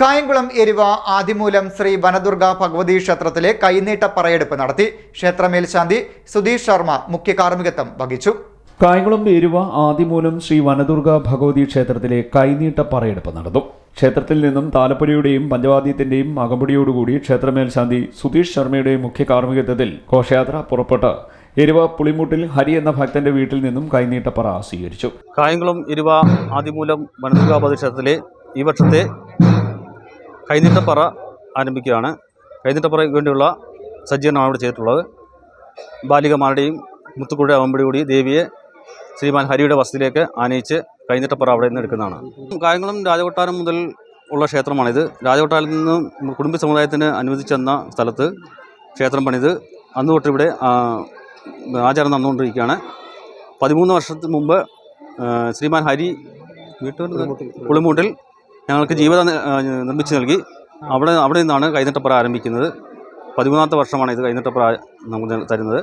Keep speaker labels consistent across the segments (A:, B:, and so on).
A: കായംകുളം എരിവ ആദിമൂലം ശ്രീ വനദുർഗ ഭഗവതി ക്ഷേത്രത്തിലെ കൈനീട്ട പറയെടുപ്പ് നടത്തി. ക്ഷേത്രമേൽശാന്തി സുധീഷ് ശർമ്മ മുഖ്യ കാർമ്മികത്വം വഹിച്ചു.
B: കായംകുളം എരുവ ആദിമൂലം ശ്രീ വനദുർഗ ഭഗവതി ക്ഷേത്രത്തിലെ കൈനീട്ട പറയെടുപ്പ് നടന്നു. ക്ഷേത്രത്തിൽ നിന്നും താലപ്പൊലിയുടെയും പഞ്ചവാദ്യത്തിന്റെയും അകമ്പടിയോടുകൂടി ക്ഷേത്രമേൽശാന്തി സുധീഷ് ശർമ്മയുടെയും മുഖ്യ കാർമ്മികത്വത്തിൽ ഘോഷയാത്ര പുറപ്പെട്ട് എരുവ പുളിമൂട്ടിൽ ഹരി എന്ന ഭക്തന്റെ വീട്ടിൽ നിന്നും കൈനീട്ടപ്പറ സ്വീകരിച്ചു.
C: കായംകുളം എരുവ ആദിമൂലം വനദുർഗാപതി ക്ഷേത്രത്തിലെ ഈ വർഷത്തെ കൈനീട്ടപ്പറ ആരംഭിക്കുകയാണ്. കൈനീട്ടപ്പറയ്ക്ക് വേണ്ടിയുള്ള സജ്ജീകരണമാണ് ഇവിടെ ചെയ്തിട്ടുള്ളത്. ബാലികമാരുടെയും മുത്തുക്കുഴ അവമ്പടികൂടി ദേവിയെ ശ്രീമാൻ ഹരിയുടെ വസതിയിലേക്ക് ആനയിച്ച് കൈനീട്ടപ്പറ അവിടെ നിന്ന് എടുക്കുന്നതാണ്. കായംകുളം രാജകൊട്ടാരം മുതൽ ഉള്ള ക്ഷേത്രമാണിത്. രാജകൊട്ടാരത്തിൽ നിന്നും കുടുംബ സമുദായത്തിന് അനുവദിച്ചെന്ന സ്ഥലത്ത് ക്ഷേത്രം പണിത്. അന്ന് തൊട്ട് ഇവിടെ ആ, ആചാരം നടന്നുകൊണ്ടിരിക്കുകയാണ്. പതിമൂന്ന് വർഷത്തിന് മുമ്പ് ശ്രീമാൻ ഹരി വീട്ടൂർ പുളിമൂട്ടിൽ ഞങ്ങൾക്ക് ജീവിതം നിർമ്മിച്ചു നൽകി. അവിടെ അവിടെ നിന്നാണ് കൈനീട്ടപ്പുറ ആരംഭിക്കുന്നത്. പതിമൂന്നാമത്തെ വർഷമാണ് ഇത് കൈനീട്ടപ്പുറ നമുക്ക് തരുന്നത്.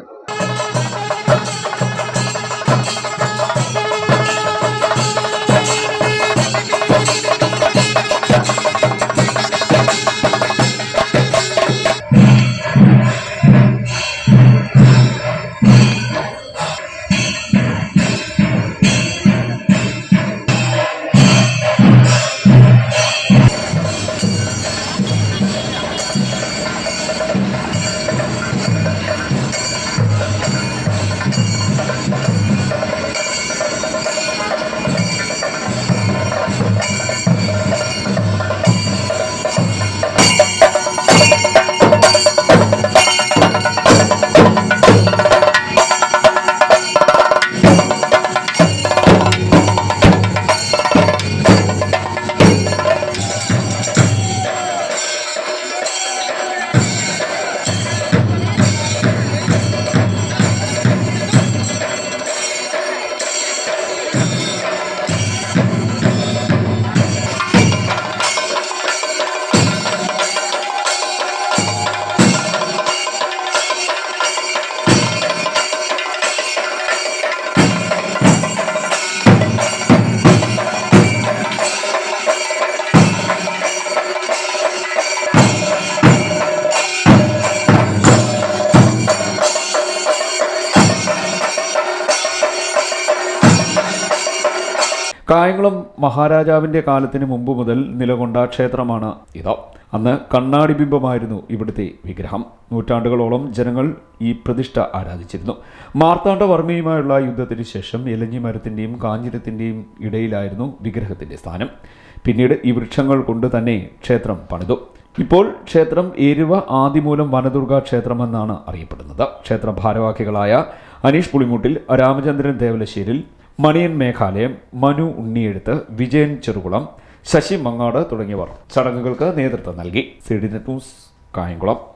B: കായംകുളം മഹാരാജാവിന്റെ കാലത്തിന് മുമ്പ് മുതൽ നിലകൊണ്ട ക്ഷേത്രമാണ് ഇത്. അന്ന് കണ്ണാടി ബിംബമായിരുന്നു ഇവിടുത്തെ വിഗ്രഹം. നൂറ്റാണ്ടുകളോളം ജനങ്ങൾ ഈ പ്രതിഷ്ഠ ആരാധിച്ചിരുന്നു. മാർത്താണ്ഡവർമ്മയുമായുള്ള യുദ്ധത്തിന് ശേഷം എലഞ്ഞി മരത്തിന്റെയും കാഞ്ഞിരത്തിന്റെയും ഇടയിലായിരുന്നു വിഗ്രഹത്തിന്റെ സ്ഥാനം. പിന്നീട് ഈ വൃക്ഷങ്ങൾ കൊണ്ട് തന്നെ ക്ഷേത്രം പണിതു. ഇപ്പോൾ ക്ഷേത്രം എരുവ ആദിമൂലം വനദുർഗ ക്ഷേത്രമെന്നാണ് അറിയപ്പെടുന്നത്. ക്ഷേത്ര ഭാരവാഹികളായ അനീഷ് പുളിമൂട്ടിൽ രാമചന്ദ്രൻ ദേവലശ്ശേരിൽ മണിയൻ മേഘാലയം മനു ഉണ്ണിയെഴുത്ത് വിജയൻ ചെറുകുളം ശശി മങ്ങാട് തുടങ്ങിയവർ ചടങ്ങുകൾക്ക് നേതൃത്വം നൽകി. C D news Kayamkulam.